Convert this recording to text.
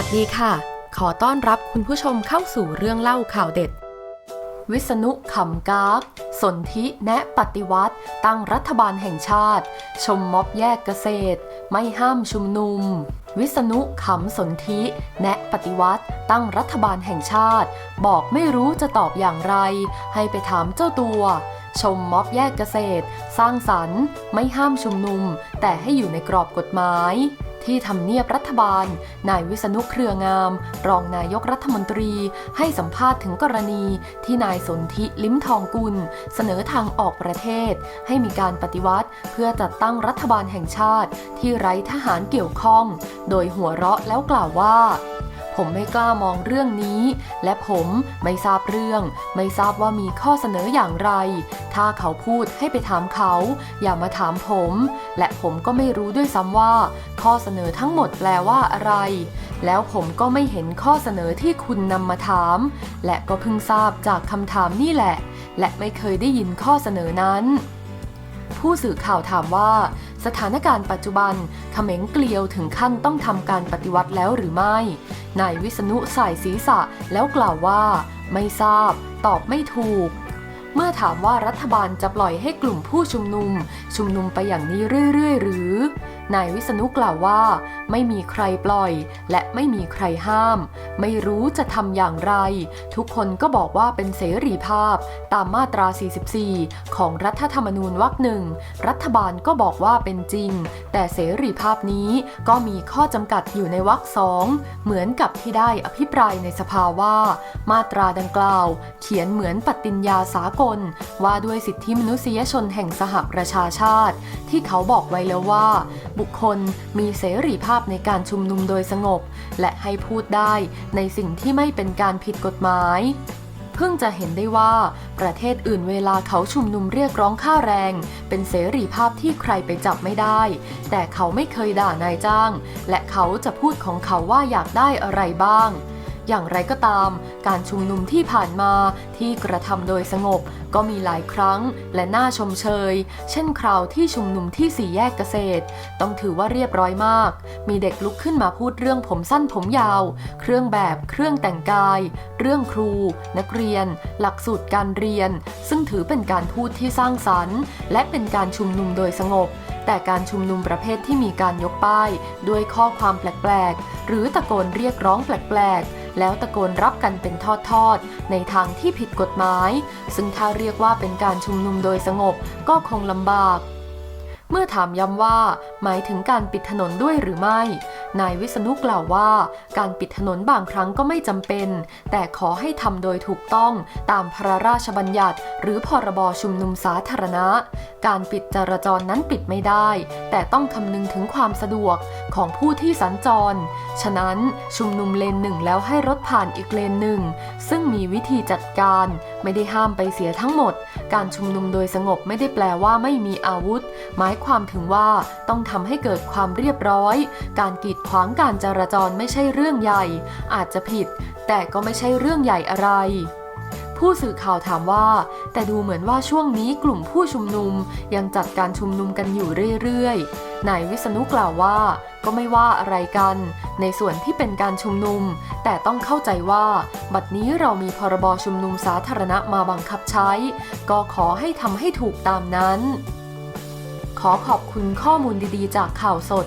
ัสดีค่ะ ขอต้อนรับคุณผู้ชมเข้าสู่เรื่องเล่าข่าวเด็ด วิษณุขำกากสนธิแนะปฏิวัติ ตั้งรัฐบาลแห่งชาติ ชมม็อบแยกเกษตร ไม่ห้ามชุมนุม วิษณุขำสนธิแนะปฏิวัติ ตั้งรัฐบาลแห่งชาติ บอกไม่รู้จะตอบอย่างไร ให้ไปถามเจ้าตัว ชมม็อบแยกเกษตร สร้างสรรค์ ไม่ห้ามชุมนุม แต่ให้อยู่ในกรอบกฎหมาย ที่ทำเนียบรัฐบาล นายวิษณุเครืองาม รองนายกรัฐมนตรี ให้สัมภาษณ์ถึงกรณีที่นายสนธิลิ้มทองกุล เสนอทางออกประเทศ ให้มีการปฏิวัติ เพื่อจัดตั้งรัฐบาลแห่งชาติ ที่ไร้ทหารเกี่ยวข้อง โดยหัวเราะแล้วกล่าวว่า ผมไม่กล้ามองเรื่องนี้ และผมไม่ทราบเรื่อง ไม่ทราบว่ามีข้อเสนออย่างไร ถ้าเขาพูดให้ไปถามเขา อย่ามาถามผม และผมก็ไม่รู้ด้วยซ้ำว่า ข้อเสนอทั้งหมดแปลว่าอะไร แล้วผมก็ไม่เห็นข้อเสนอที่คุณนำมาถาม และก็เพิ่งทราบจากคำถามนี่แหละ และไม่เคยได้ยินข้อเสนอนั้น ผู้สื่อข่าวถามว่า สถานการณ์ปัจจุบันเขม็งเกลียวถึงขั้นต้องทำการปฏิวัติแล้วหรือไม่ นายวิษณุสายศีรษะแล้วกล่าวว่า ไม่ทราบ ตอบไม่ถูก เมื่อถามว่ารัฐบาลจะปล่อยให้กลุ่มผู้ชุมนุม ชุมนุมไปอย่างนี้เรื่อยๆ หรือ นายวิษณุกล่าวว่า ไม่มีใครปล่อย และไม่มีใครห้าม ไม่รู้จะทำอย่างไร ทุกคนก็บอกว่าเป็นเสรีภาพ ตามมาตรา 44 ของรัฐธรรมนูญวรรคหนึ่งรัฐบาลก็บอกว่าเป็นจริง แต่เสรีภาพนี้ก็มีข้อจำกัดอยู่ในวรรคสองเหมือนกับที่ได้อภิปรายในสภาว่า มาตราดังกล่าว เขียนเหมือนปฏิญญาสากล ว่าด้วยสิทธิมนุษยชนแห่งสหประชาชาติ ที่เขาบอกไว้แล้วว่าบุคคลมีเสรีภาพในการชุมนุมโดยสงบ และให้พูดได้ในสิ่งที่ไม่เป็นการผิดกฎหมาย เพิ่งจะเห็นได้ว่าประเทศอื่นเวลาเขาชุมนุมเรียกร้องค่าแรง เป็นเสรีภาพที่ใครไปจับไม่ได้ แต่เขาไม่เคยด่านายจ้าง และเขาจะพูดของเขาว่าอยากได้อะไรบ้าง อย่างไรก็ตาม การชุมนุมที่ผ่านมาที่กระทำโดยสงบก็มีหลายครั้งและน่าชมเชย เช่นคราวที่ชุมนุมที่สี่แยกเกษตร ต้องถือว่าเรียบร้อยมาก มีเด็กลุกขึ้นมาพูดเรื่องผมสั้นผมยาว เครื่องแบบเครื่องแต่งกาย เรื่องครู นักเรียน หลักสูตรการเรียน ซึ่งถือเป็นการพูดที่สร้างสรรค์ และเป็นการชุมนุมโดยสงบแต่การชุมนุมประเภทที่มีการยกป้าย ด้วยข้อความแปลก ๆ หรือตะโกนเรียกร้องแปลก ๆ แล้วตะโกนรับกันเป็นทอดๆ ในทางที่ผิดกฎหมาย ซึ่งถ้าเรียกว่าเป็นการชุมนุมโดยสงบก็คงลำบาก เมื่อถามย้ำว่า หมายถึงการปิดถนนด้วยหรือไม่ นายวิษณุกล่าวว่า การปิดถนนบางครั้งก็ไม่จำเป็น แต่ขอให้ทำโดยถูกต้องตามพระราชบัญญัติ หรือพรบชุมนุมสาธารณะ การปิดจราจรนั้นปิดไม่ได้ แต่ต้องคำนึงถึงความสะดวกของผู้ที่สัญจร ฉะนั้นชุมนุมเลนหนึ่งแล้วให้รถผ่านอีกเลนหนึ่ง ซึ่งมีวิธีจัดการ ไม่ได้ห้ามไปเสียทั้งหมด การชุมนุมโดยสงบไม่ได้แปลว่าไม่มีอาวุธ หมายความถึงว่าต้องทำให้เกิดความเรียบร้อย การกีดขวางการจราจรไม่ใช่เรื่องใหญ่ อาจจะผิด แต่ก็ไม่ใช่เรื่องใหญ่อะไร ผู้สื่อข่าวถามว่า แต่ดูเหมือนว่าช่วงนี้กลุ่มผู้ชุมนุมยังจัดการชุมนุมกันอยู่เรื่อยๆนายวิษณุกล่าวว่า ก็ไม่ว่าอะไรกัน ในส่วนที่เป็นการชุมนุม แต่ต้องเข้าใจว่า บัดนี้เรามีพรบชุมนุมสาธารณะมาบังคับใช้ ก็ขอให้ทำให้ถูกตามนั้น ขอขอบคุณข้อมูลดีๆ จากข่าวสด